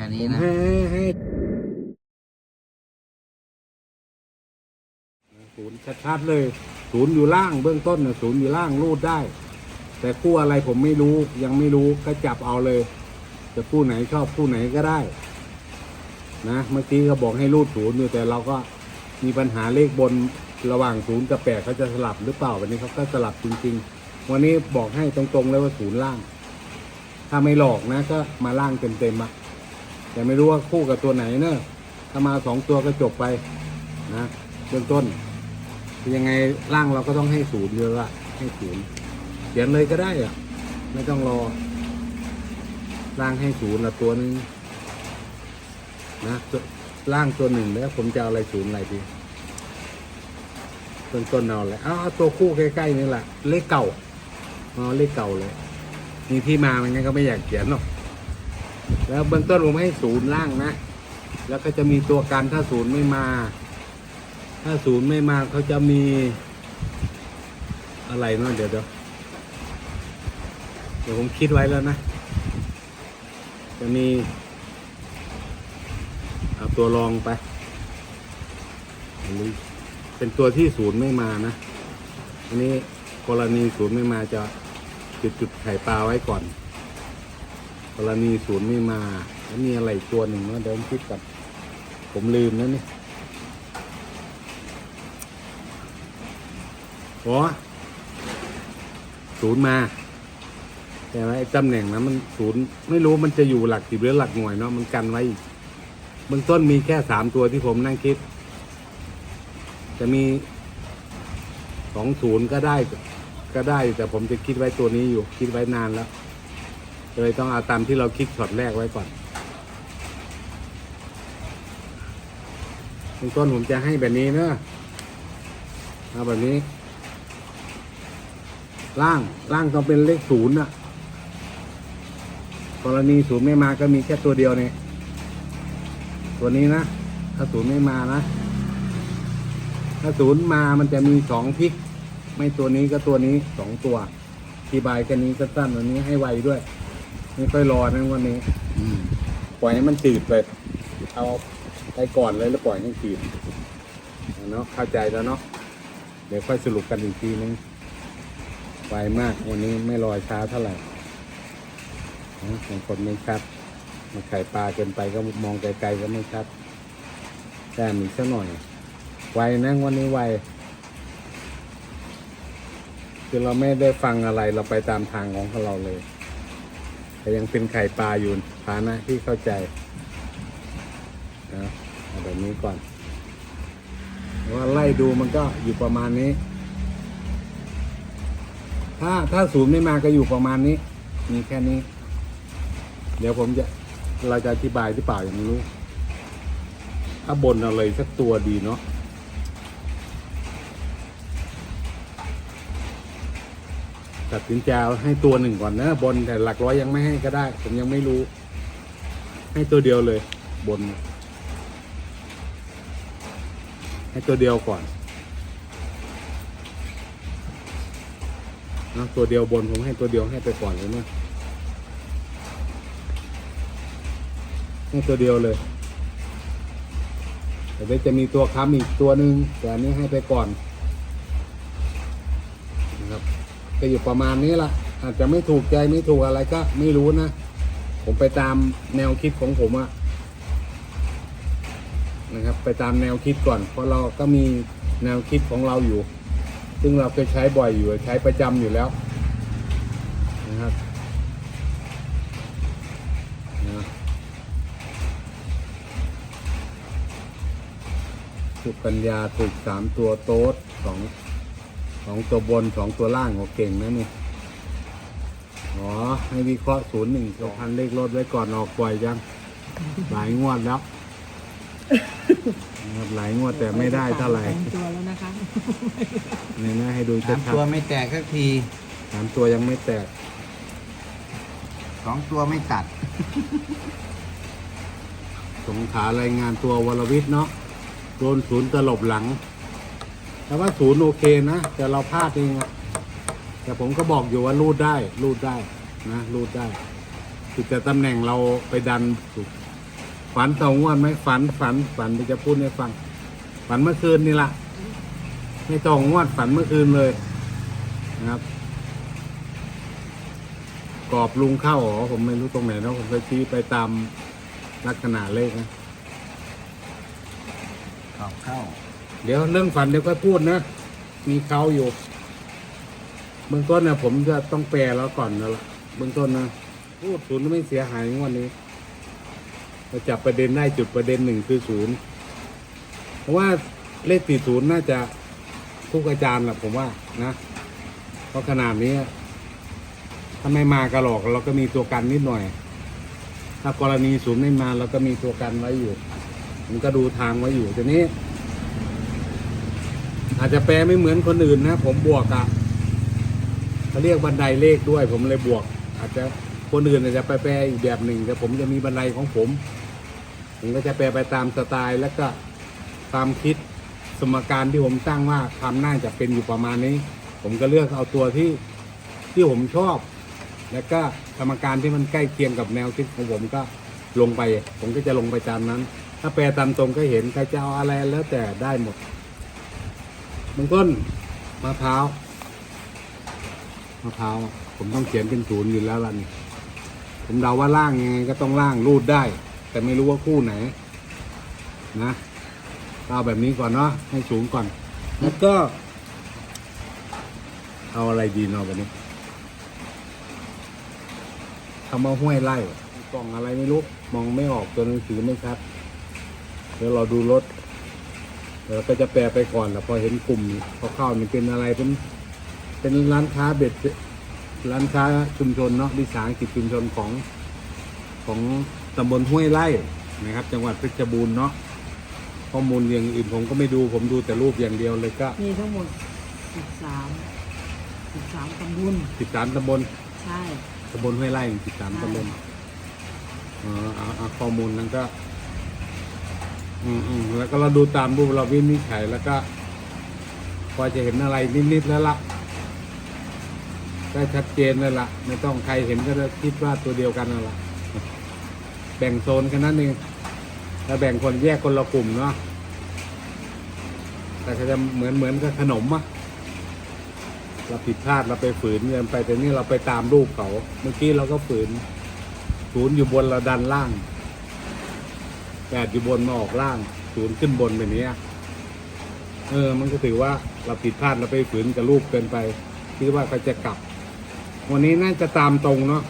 ค่นี้นะให้ให้ศูนย์ชัดๆเลย ศูนย์อยู่ล่างเบื้องต้นน่ะศูนย์อยู่ล่างรูดได้ แต่คู่อะไรผมไม่รู้ยังไม่รู้ก็จับเอาเลยจะคู่ไหนชอบคู่ไหนก็ได้ นะเมื่อกี้ก็บอกให้รูดศูนย์อยู่แต่เราก็มีปัญหาเลขบนระหว่างศูนย์กับแปดเขาจะสลับหรือเปล่าวันนี้เขาก็สลับจริง ๆ วันนี้บอกให้ตรงๆเลยว่าศูนย์ล่าง ถ้าไม่หลอกนะก็มาล่างเต็มๆอะ แต่ไม่รู้ว่าคู่กับตัวไหนเนอะถ้ามาสองตัวก็จบไปนะเบื้องต้นยังไงล่างเราก็ต้องให้ศูนย์เยอะอะให้ศูนย์เขียนเลยก็ได้อะไม่ต้องรอล่างให้ศูนย์ละตัวนึงนะตัวล่างตัวหนึ่งแล้วผมจะเอาอะไรศูนย์อะไรดีต้นต้นเอาอะไรเอาเอาตัวคู่ใกล้ๆนี่แหละเลขเก่าเอาเลขเก่าเลยมีที่มามันงั้นก็ไม่อยากเขียนหรอก แล้วเบื้องต้นผมให้ศูนย์ล่างนะ แล้วก็จะมีตัวกันถ้าศูนย์ไม่มา ถ้าศูนย์ไม่มาเขาจะมีอะไรเนาะเดี๋ยวเดี๋ยวเดี๋ยวผมคิดไว้แล้วนะ จะมีเอาตัวรองไปอันนี้เป็นตัวที่ศูนย์ไม่มานะ อันนี้กรณีศูนย์ไม่มาจะจุดจุดไข่ปลาไว้ก่อน กรณีศูนย์ไม่มาแล้วมีอะไรตัวหนึ่งเนาะเดี๋ยวผมคิดกับ ผมลืมแล้วนี่โอ้ศูนย์มา แต่ว่าไอ้ตำแหน่งนั้นมันศูนย์ไม่รู้มันจะอยู่หลักสิบหรือหลักหน่วยเนาะมันกันไว้อีกเบื้องต้นมีแค่สามตัวที่ผมนั่งคิด จะมีสองศูนย์ก็ได้ ก็ได้แต่ผมจะคิดไว้ตัวนี้อยู่ คิดไว้นานแล้ว เลยต้องเอาตามที่เราคิดช็อตแรกไว้ก่อนเบื้องต้นผมจะให้แบบนี้เนอะเอาแบบนี้ ล่างล่างต้องเป็นเลขศูนย์อะกรณีศูนย์ไม่มาก็มีแค่ตัวเดียวเนี่ยตัวนี้นะถ้าศูนย์ไม่มานะ ถ้าศูนย์มามันจะมีสองพิก ไม่ตัวนี้ก็ตัวนี้สองตัวอธิบายแค่นี้สั้นๆวันนี้ให้ไวด้วย ไม่ค่อยรอนะวันนี้ อืมปล่อยให้มันจืดเลย เอาไปก่อนเลยแล้วปล่อยให้จืดเนาะเข้าใจแล้วเนาะเดี๋ยวค่อยสรุปกันอีกทีนึงไวมากวันนี้ไม่รอช้าเท่าไหร่นะบางคนไม่ชัดมาไข่ปลาเกินไปก็มองไกลๆก็ไม่ชัดแต้มอีกสักหน่อย ไวนะวันนี้ไวคือเราไม่ได้ฟังอะไรเราไปตามทางของเราเลย แต่ยังเป็นไข่ปลาอยู่ฐานะที่เข้าใจนะเอาแบบนี้ก่อนว่าไล่ดูมันก็อยู่ประมาณนี้ ถ้าถ้าศูนย์ไม่มาก็อยู่ประมาณนี้ มีแค่นี้ เดี๋ยวผมจะเราจะอธิบายหรือเปล่าอย่างไม่รู้ถ้าบนเอาเลยสักตัวดีเนาะ ตัดสินใจเอาให้ตัวหนึ่งก่อนนะบนแต่หลักร้อยยังไม่ให้ก็ได้ ผมยังไม่รู้ ให้ตัวเดียวเลย บน ให้ตัวเดียวก่อนนะตัวเดียวบนผมให้ตัวเดียวให้ไปก่อนเลยเนาะให้ตัวเดียวเลยแต่เดี๋ยวจะมีตัวค้ำอีกตัวหนึ่งแต่อันนี้ให้ไปก่อน ก็อยู่ประมาณนี้ละอาจจะไม่ถูกใจไม่ถูกอะไรก็ไม่รู้นะ ผมไปตามแนวคิดของผมอะนะครับ ไปตามแนวคิดก่อน เพราะเราก็มีแนวคิดของเราอยู่ ซึ่งเราเคยใช้บ่อยอยู่ใช้ประจำอยู่แล้วนะครับนะสุกัญญาถูกสามตัวโต๊ดสอง องตัวบนสองตัวล่างโอเก่งนะนี่อ๋อให้วิเคราะห์ศูนย์หนึ่งตัวพันเลขรถไว้ก่อนออกปล่อยยังหลายงวดแล้วนะครับหลายงวดแต่ไม่ได้เท่าไหร่สองตัวแล้วนะคะนี่นะให้ดูสาชัมดตัวไม่แตกสักทีๆสามตัวยังไม่แตกสองตัวไม่ตัด สงขารายงานตัววรวิทย์เนาะโดนศูนย์ตลบหลัง แต่ว่าศูนย์โอเคนะ แต่เราพลาดเองอะแต่ผมก็บอกอยู่ว่ารูดได้ รูดได้นะรูดได้คือแต่ตำแหน่งเราไปดันถูกฝันต่องวดไหมฝันฝันฝันเดี๋ยวจะพูดให้ฟัง ฝันเมื่อคืนนี่ละไม่ต่องวดฝันเมื่อคืนเลยนะครับ กรอบลุงเข้าอ๋อผมไม่รู้ตรงไหนนะผมไปชี้ไปตามลักษณะเลขนะขอบเข้า เดี๋ยวเรื่องฝันเดี๋ยวก็พูดนะ มีเขาอยู่ เบื้องต้นนะผมจะต้องแปลแล้วก่อนนะละเบื้องต้นนะพูดศูนย์ไม่เสียหายงวันนี้เราจับประเด็นได้จุดประเด็นหนึ่งคือศูนย์เพราะว่าเลขติดศูนย์น่าจะทุกอาจารย์แหละผมว่านะ เพราะขนาดนี้ถ้าไม่มากระหลอกเราก็มีตัวกันนิดหน่อย ถ้ากรณีศูนย์ไม่มาเราก็มีตัวกันไว้อยู่ผมก็ดูทางไว้อยู่ทีนี้ อาจจะแปลไม่เหมือนคนอื่นนะ ผมบวกอะเขาเรียกบันไดเลขด้วย ผมเลยบวก อาจจะคนอื่นอาจจะไปแปลอีกแบบหนึ่งแต่ผมจะมีบันไดของผมผมก็จะแปลไปตามสไตล์แล้วก็ตามคิดสมการที่ผมตั้งว่าทำน่าจะเป็นอยู่ประมาณนี้ ผมก็เลือกเอาตัวที่ที่ผมชอบ แล้วก็สมการที่มันใกล้เคียงกับแนวคิดของผมก็ลงไป ผมก็จะลงไปตามนั้น ถ้าแปลตามตรงก็เห็นใครจะเอาอะไรแล้วแต่ได้หมด มงต้นมะพร้าวมะพร้าวผมต้องเขียนเป็นศูนย์อยู่แล้วล่ะนี่ผมเดาว่าล่างยังไงก็ต้องล่างรูดได้ แต่ไม่รู้ว่าคู่ไหน นะเอาแบบนี้ก่อนเนาะให้สูงก่อน แล้วก็ เอาอะไรดีเนาะวันนี้คำว่าห้วยไร่กล่องอะไรไม่รู้ มองไม่ออกตัวหนังสือไม่ชัดเดี๋ยวเราดูรถ เดี๋ยวก็จะแปลไปก่อนแล้วพอเห็นกลุ่มเขาเข้าๆนี่เป็นอะไรเป็นเป็นร้านค้าเบ็ดร้านค้าชุมชนเนาะวิสาหกิจชุมชนของของตำบลห้วยไร่นะครับ จังหวัดเพชรบูรณ์เนาะข้อมูลอย่างอื่นผมก็ไม่ดูผมดูแต่รูปอย่างเดียวเลยก็มีทั้งหมด13 13ตำบลสิบสามตำบลใช่ตำบลห้วยไร่สิบสามตำบลอ๋อเอาเอาข้อมูลนั้นก็ อืมอืมแล้วก็เราดูตามรูปเราวินิจฉัยแล้วก็พอจะเห็นอะไรนิดๆแล้วละก็ชัดเจนแล้วละไม่ต้องใครเห็นก็จะคิดว่าตัวเดียวกันนั่นละแบ่งโซนแค่นั้นเองแล้วแบ่งคนแยกคนละกลุ่มเนาะแต่ก็จะเหมือนเหมือนกับขนมอะเราผิดพลาดเราไปฝืนเงินไปแต่นี่เราไปตามรูปเขา เมื่อกี้เราก็ฝืน ศูนย์อยู่บนเราดันล่าง แปดอยู่บนมาออกล่างศูนย์ขึ้นบนแบบนี้ยเออ มันก็ถือว่าเราผิดพลาดเราไปฝืนกับลูกเกินไปคิดว่าเขาจะกลับ วันนี้น่าจะตามตรงเนาะ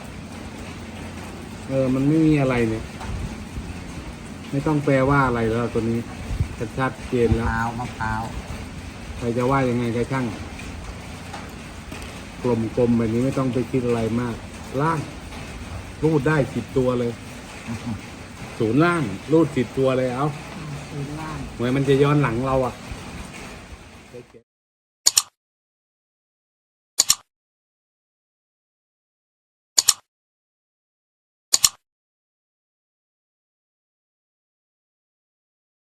เออ มันไม่มีอะไรเนี่ย ไม่ต้องแปลว่าอะไรแล้วตัวนี้ชัดๆเจนมะแล้วพร้าวมะพร้าวใครจะว่ายังไงก็ช่างกลมๆแบบนี้ไม่ต้องไปคิดอะไรมาก ล่างรูดได้สิบตัวเลย ศูนย์ล่างรูดสิบตัวเลยเอาศูนย์ล่างเหมือนมันจะย้อนหลังเราอะ